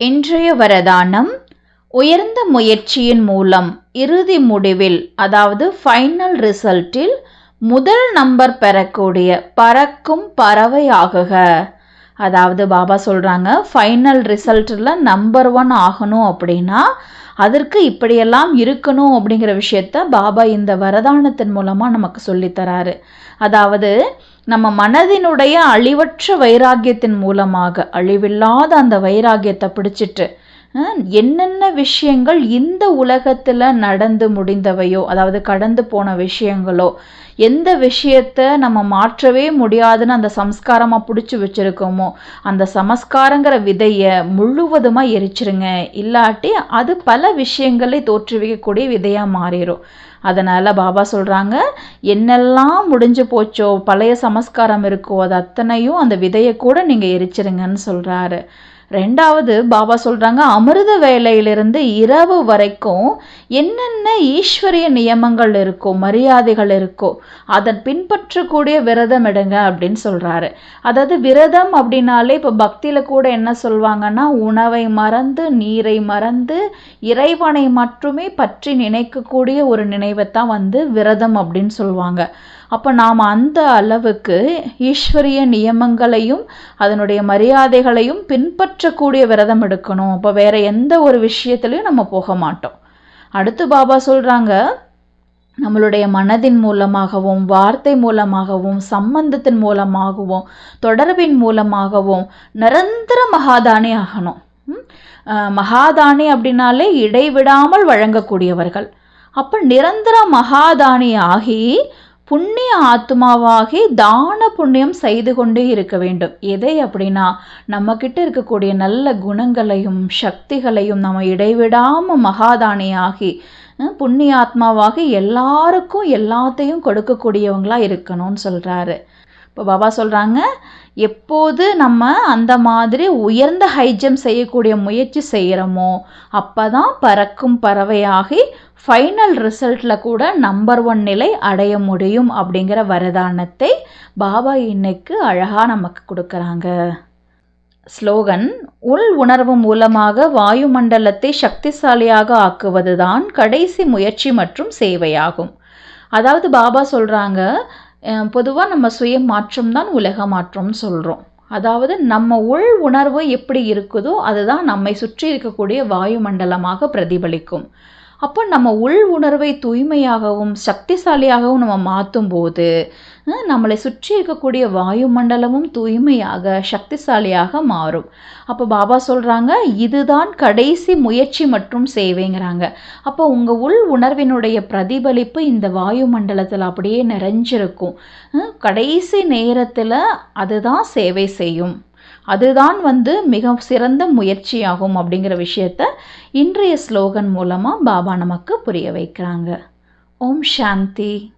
இன்றைய வரதானம் உயர்ந்த முயற்சியின் மூலம் இறுதி முடிவில் அதாவது ஃபைனல் ரிசல்ட்டில் முதல் நம்பர் பெறக்கூடிய பறக்கும் பறவை ஆகுக. அதாவது பாபா சொல்கிறாங்க ஃபைனல் ரிசல்ட்டில் நம்பர் ஒன் ஆகணும் அப்படின்னா அதற்கு இப்படியெல்லாம் இருக்கணும் அப்படிங்கிற விஷயத்த பாபா இந்த வரதானத்தின் மூலமாக நமக்கு சொல்லித்தராரு அதாவது நம்ம மனதினுடைய அழிவற்ற வைராக்கியத்தின் மூலமாக அழிவில்லாத அந்த வைராக்கியத்தை பிடிச்சிட்டு என்னென்ன விஷயங்கள் இந்த உலகத்தில் நடந்து முடிந்தவையோ அதாவது கடந்து போன விஷயங்களோ எந்த விஷயத்த நம்ம மாற்றவே முடியாதுன்னு அந்த சம்ஸ்காரமாக பிடிச்சி வச்சுருக்கோமோ அந்த சமஸ்காரங்கிற விதையை முழுவதுமாக எரிச்சிருங்க. இல்லாட்டி அது பல விஷயங்களை தோற்றுவிக்கக்கூடிய விதையாக மாறிடும் அதனால் பாபா சொல்கிறாங்க என்னெல்லாம் முடிஞ்சு போச்சோ பழைய சமஸ்காரம் இருக்கோ அது அத்தனையும் அந்த விதையை கூட நீங்கள் எரிச்சிருங்கன்னு சொல்கிறாரு ரெண்டாவது பாபா சொல்கிறாங்க அமிர்த வேலையிலிருந்து இரவு வரைக்கும் என்னென்ன ஈஸ்வரிய நியமங்கள் இருக்கோ மரியாதைகள் இருக்கோ அதன் பின்பற்றக்கூடிய விரதம் எடுங்க அப்படின்னு சொல்கிறாரு அதாவது விரதம் அப்படின்னாலே இப்போ பக்தியில் கூட என்ன சொல்லுவாங்கன்னா உணவை மறந்து நீரை மறந்து இறைவனை மட்டுமே பற்றி நினைக்கக்கூடிய ஒரு நினைவைத்தான் வந்து விரதம் அப்படின்னு சொல்லுவாங்க அப்போ நாம் அந்த அளவுக்கு ஈஸ்வரிய நியமங்களையும் அதனுடைய மரியாதைகளையும் பின்பற்றக்கூடிய விரதம் எடுக்கணும். அப்போ வேற எந்த ஒரு விஷயத்துலையும் நம்ம போக மாட்டோம். அடுத்து பாபா சொல்கிறாங்க நம்மளுடைய மனதின் மூலமாகவும் வார்த்தை மூலமாகவும் சம்பந்தத்தின் மூலமாகவும் தொடர்பின் மூலமாகவும் நிரந்தர மகாதானி ஆகணும். மகாதானி அப்படின்னாலே இடைவிடாமல் வழங்கக்கூடியவர்கள். அப்போ நிரந்தர மகாதானி ஆகி புண்ணிய ஆத்மாவாகி தான புண்ணியம் செய்து கொண்டே இருக்க வேண்டும். எதை அப்படின்னா நம்மக்கிட்ட இருக்கக்கூடிய நல்ல குணங்களையும் சக்திகளையும் நம்ம இடைவிடாமல் மகாதானியாகி புண்ணியாத்மாவாகி புண்ணிய ஆத்மாவாகி எல்லாருக்கும் எல்லாத்தையும் கொடுக்கக்கூடியவங்களாக இருக்கணும்னு சொல்கிறாரு இப்போ பாபா சொல்கிறாங்க எப்போது நம்ம அந்த மாதிரி உயர்ந்த ஹைஜம் செய்யக்கூடிய முயற்சி செய்கிறோமோ அப்போ தான் பறக்கும் பறவையாகி ஃபைனல் ரிசல்ட்டில் கூட நம்பர் ஒன் நிலை அடைய முடியும் அப்படிங்கிற வரதானத்தை பாபா இன்னைக்கு அழகாக நமக்கு கொடுக்குறாங்க. ஸ்லோகன் உள் உணர்வு மூலமாக வாயுமண்டலத்தை சக்திசாலியாக ஆக்குவதுதான் கடைசி முயற்சி மற்றும் சேவையாகும். அதாவது பாபா சொல்கிறாங்க பொதுவாக நம்ம சுய மாற்றம் தான் உலக மாற்றம்னு சொல்கிறோம் அதாவது நம்ம உள் உணர்வு எப்படி இருக்குதோ அதுதான் நம்மை சுற்றி இருக்கக்கூடிய வாயுமண்டலமாக பிரதிபலிக்கும். அப்போ நம்ம உள் உணர்வை தூய்மையாகவும் சக்திசாலியாகவும் நம்ம மாற்றும் போது நம்மளை சுற்றி இருக்கக்கூடிய வாயுமண்டலமும் தூய்மையாக சக்திசாலியாக மாறும். அப்போ பாபா சொல்கிறாங்க இதுதான் கடைசி முயற்சி மற்றும் சேவைங்கிறாங்க. அப்போ உங்கள் உள் உணர்வினுடைய பிரதிபலிப்பு இந்த வாயுமண்டலத்தில் அப்படியே நிறைஞ்சிருக்கும். கடைசி நேரத்தில் அதுதான் சேவை செய்யும். அதுதான் வந்து மிக சிறந்த முயற்சியாகும் அப்படிங்கிற விஷயத்த இன்றைய ஸ்லோகன் மூலமாக பாபா நமக்கு புரிய வைக்கிறாங்க. ஓம் சாந்தி.